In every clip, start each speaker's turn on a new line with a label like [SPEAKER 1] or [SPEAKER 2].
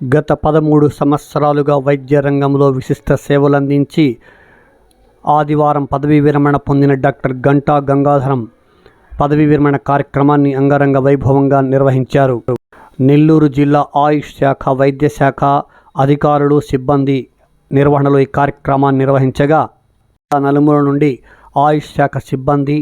[SPEAKER 1] గత పదమూడు సంవత్సరాలుగా వైద్య రంగంలో విశిష్ట సేవలందించి ఆదివారం పదవీ విరమణ పొందిన డాక్టర్ గంటా గంగాధరం పదవీ విరమణ కార్యక్రమాన్ని అంగరంగ వైభవంగా నిర్వహించారు. నెల్లూరు జిల్లా ఆయుష్ శాఖ వైద్య శాఖ అధికారులు సిబ్బంది నిర్వహణలో ఈ కార్యక్రమాన్ని నిర్వహించగా నలుమూల నుండి ఆయుష్ శాఖ సిబ్బంది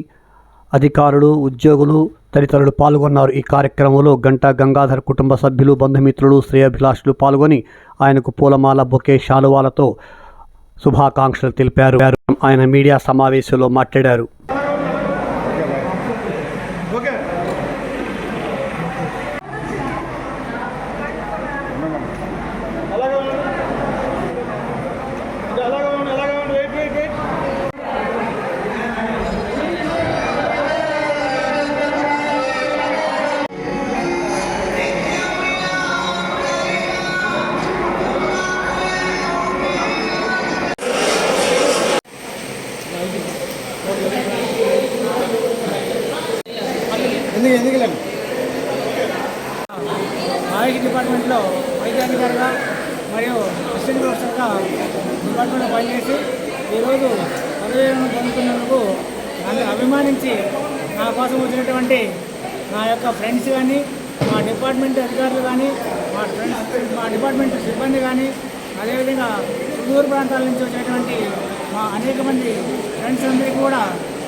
[SPEAKER 1] అధికారులు ఉద్యోగులు తదితరులు పాల్గొన్నారు. ఈ కార్యక్రమంలో గంటా గంగాధర్ కుటుంబ సభ్యులు బంధుమిత్రులు శ్రేయభిలాషులు పాల్గొని ఆయనకు పూలమాల బొకే శాలువాలతో శుభాకాంక్షలు తెలిపారు. ఆయన మీడియా సమావేశంలో మాట్లాడారు.
[SPEAKER 2] ఎందుకు ఎందుకు
[SPEAKER 3] ఆయుష్ డిపార్ట్మెంట్లో వైద్యాధికారిగా మరియు అసిస్టెంట్ ప్రొఫెసర్గా డిపార్ట్మెంట్లో పనిచేసి ఈరోజు పదవీలను పొందుతున్నందుకు నన్ను అభిమానించి నా కోసం వచ్చినటువంటి నా యొక్క ఫ్రెండ్స్ కానీ మా డిపార్ట్మెంట్ అధికారులు కానీ మా ఫ్రెండ్స్ మా డిపార్ట్మెంట్ సిబ్బంది కానీ అదేవిధంగా సుదూర ప్రాంతాల నుంచి వచ్చేటువంటి మా అనేక మంది ఫ్రెండ్స్ అందరికీ కూడా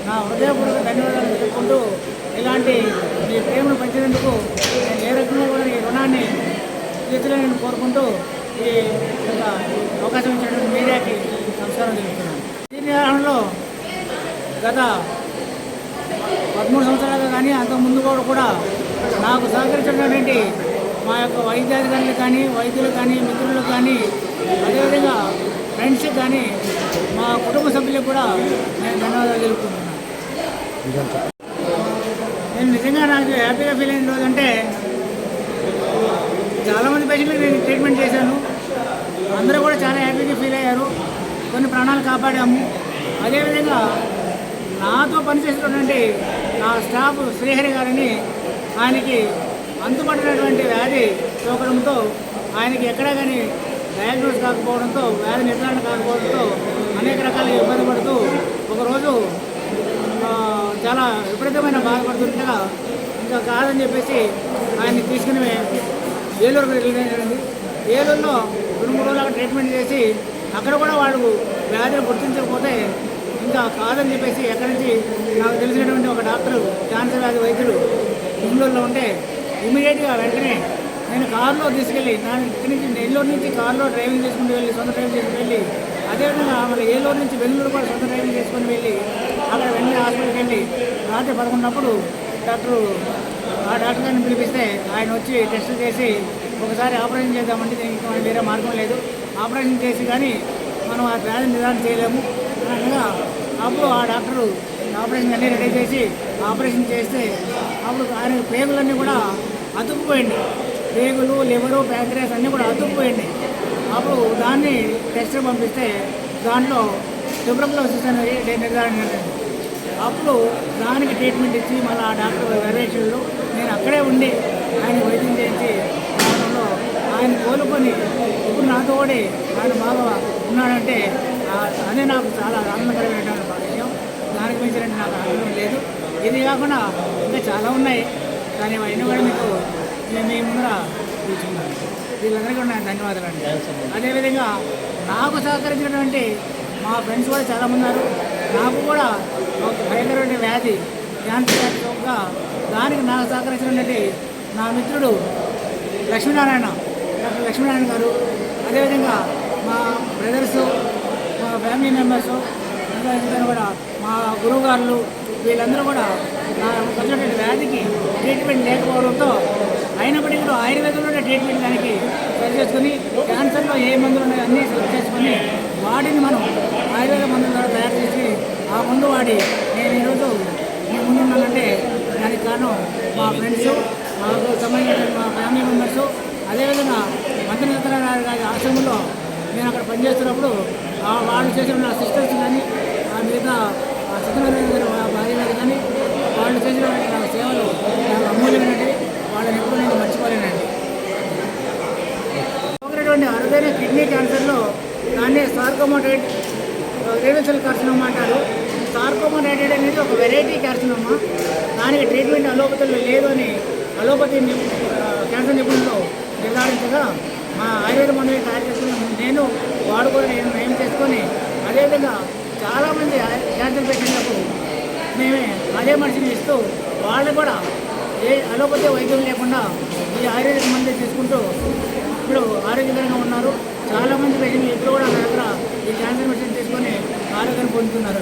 [SPEAKER 3] నా హృదయపూర్వక ధన్యవాదాలు చెప్పుకుంటూ ఇలాంటి మీ ప్రేమను పంచినందుకు నేను ఏ రకంగా కూడా ఈ రుణాన్ని తీర్చలేని కోరుకుంటూ ఈ యొక్క అవకాశం ఇచ్చినటువంటి మీడియాకి నమస్కారం తెలుపుతున్నాను. ఈ నిర్వహణలో గత పదమూడు సంవత్సరాలుగా కానీ అంతకుముందు ముందు కూడా కూడా నాకు సహకరించినటువంటి మా యొక్క వైద్యాధికారులు కానీ వైద్యులు కానీ మిత్రులు కానీ అదేవిధంగా ఫ్రెండ్స్ కానీ మా కుటుంబ సభ్యులకు కూడా నేను ధన్యవాదాలు తెలుపుతున్నాను నాకు హ్యాపీగా ఫీల్ అయిన రోజు అంటే చాలామంది పేషెంట్లకు నేను ట్రీట్మెంట్ చేశాను. అందరూ కూడా చాలా హ్యాపీగా ఫీల్ అయ్యారు. కొన్ని ప్రాణాలు కాపాడాము. అదేవిధంగా నాతో పనిచేసినటువంటి నా స్టాఫ్ శ్రీహరి గారిని ఆయనకి అంతుపడినటువంటి వ్యాధి సోకడంతో ఆయనకి ఎక్కడా కానీ డయాగ్నోస్ కాకపోవడంతో వ్యాధి నిర్ధారణ కాకపోవడంతో అనేక రకాల ఇబ్బంది పడుతూ ఒకరోజు చాలా విపరీతమైన బాధపడుతుండగా ఇంకా కాదని చెప్పేసి ఆయన్ని తీసుకుని ఏలూరుకు వెళ్ళింది ఏలూరులో రెండు మూడు రోజులు ట్రీట్మెంట్ చేసి అక్కడ కూడా వాళ్ళు వ్యాధిని గుర్తించకపోతే ఇంకా కాదని చెప్పేసి ఎక్కడి నుంచి నాకు తెలిసినటువంటి ఒక డాక్టర్ క్యాన్సర్ వ్యాధి వైద్యుడు బెంగళూరులో ఉంటే ఇమీడియట్గా వెంటనే నేను కారులో తీసుకెళ్ళి నా ఇక్కడి నుంచి నెల్లూరు నుంచి కారులో డ్రైవింగ్ చేసుకుని వెళ్ళి సొంత డ్రైవింగ్ చేసుకుని వెళ్ళి అదేవిధంగా మళ్ళీ ఏలూరు నుంచి బెంగళూరు కూడా సొంత డ్రైవింగ్ చేసుకుని వెళ్ళి అక్కడ వెళ్ళి హాస్పిటల్కి వెళ్ళి రాత్రి పదకొండున్నప్పుడు డాక్టరు ఆ డాక్టర్ గారిని పిలిపిస్తే ఆయన వచ్చి టెస్ట్ చేసి ఒకసారి ఆపరేషన్ చేద్దామంటే దీనికి వేరే మార్గం లేదు. ఆపరేషన్ చేసి కానీ మనం ఆ వ్యాధిని నిదానం చేయలేము. అనగా అప్పుడు ఆ డాక్టరు ఆపరేషన్ అన్నీ రెడీ చేసి ఆపరేషన్ చేస్తే అప్పుడు ఆయన పేగులన్నీ కూడా అతుక్కుపోయింది. పేగులు లివరు ప్యాంక్రియాస్ అన్నీ కూడా అతుక్కుపోయింది. అప్పుడు దాన్ని టెస్ట్ పంపిస్తే దాంట్లో అనేది డే- నిర్ధారణ. అప్పుడు దానికి ట్రీట్మెంట్ ఇచ్చి మళ్ళీ ఆ డాక్టర్ వెర్వేషన్లు నేను అక్కడే ఉండి ఆయన వైద్యం చేయించి రావడంలో ఆయన కోలుకొని ఇప్పుడు నాతో కూడా ఆయన బాగా ఉన్నాడంటే అదే నాకు చాలా ఆనందకరమైనటువంటి విషయం దానికి మించిన నాకు ఆనందం లేదు. ఇది కాకుండా ఇంకా చాలా ఉన్నాయి. కానీ అవన్నీ కూడా మీకు నేను మీ ముందర కూర్చున్నాను. వీళ్ళందరికీ కూడా నాకు ధన్యవాదాలు అండి. అదేవిధంగా నాకు సహకరించినటువంటి మా ఫ్రెండ్స్ కూడా చాలామంది ఉన్నారు. నాకు కూడా ఒక భయంకరమైన వ్యాధి క్యాన్సర్ వ్యాధి యొక్క దానికి నాకు సహకరించినటువంటి నా మిత్రుడు లక్ష్మీనారాయణ డాక్టర్ లక్ష్మీనారాయణ గారు. అదేవిధంగా మా బ్రదర్స్ మా ఫ్యామిలీ మెంబర్స్ కూడా మా గురువు గారులు వీళ్ళందరూ కూడా నా వచ్చినటువంటి వ్యాధికి ట్రీట్మెంట్ లేకపోవడంతో అయినప్పటికీ కూడా ఆయుర్వేదంలోనే ట్రీట్మెంట్ దానికి సరి చేసుకుని క్యాన్సర్లో ఏ మందులు ఉన్నాయో అన్నీ సెలెక్ట్ చేసుకొని వాటిని మనం ఆయుర్వేద మందుల ద్వారా తయారు చేసి ఆ ముందు వాడి నేను ఈరోజు మీ ముందున్నానంటే దానికి కారణం మా ఫ్రెండ్స్ మాకు సంబంధించిన మా ఫ్యామిలీ మెంబర్స్ అదేవిధంగా మంత్రి సత్యనారాయణ గారి ఆశ్రమంలో నేను అక్కడ పనిచేస్తున్నప్పుడు ఆ వాళ్ళు చేసిన నా సిస్టర్స్ కానీ ఆ మిగతా ఆ సత్యనారాయణ గారి భార్య గారు కానీ వాళ్ళు చేసిన నా సేవలు నాకు అమూల్యమైనవి. వాళ్ళని ఎప్పుడు నేను మర్చిపోలేనండి. ఉన్నటువంటి అరుదైన కిడ్నీ క్యాన్సర్లో దాన్ని సార్కోమోటైడ్ రేణు కార్సినోమా అంటారు. సార్కోమోటైడ్ అనేది ఒక వెరైటీ కార్సినోమా. దానికి ట్రీట్మెంట్ అలోపతిలో లేదు అని అలోపతి క్యాన్సర్ నిపుణులు నిర్ధారించగా మా ఆయుర్వేద మందులు తయారు చేసుకున్న నేను వాడుకొని నేను నయం చేసుకొని అదేవిధంగా చాలామంది క్యాన్సర్ పేషెంట్లకు మేమే అదే మనిషిని ఇస్తూ వాళ్ళు కూడా ఏ అలోపతి వైద్యం లేకుండా ఈ ఆయుర్వేదిక మందులు తీసుకుంటూ ఇప్పుడు ఆరోగ్యకరంగా ఉన్నారు. చాలామంది పేషెంట్లు ఇప్పుడు కూడా నా ఈ క్యాన్సర్ మెడిసిన్ తీసుకొని ఆరోగ్యాన్ని పొందుతున్నారు.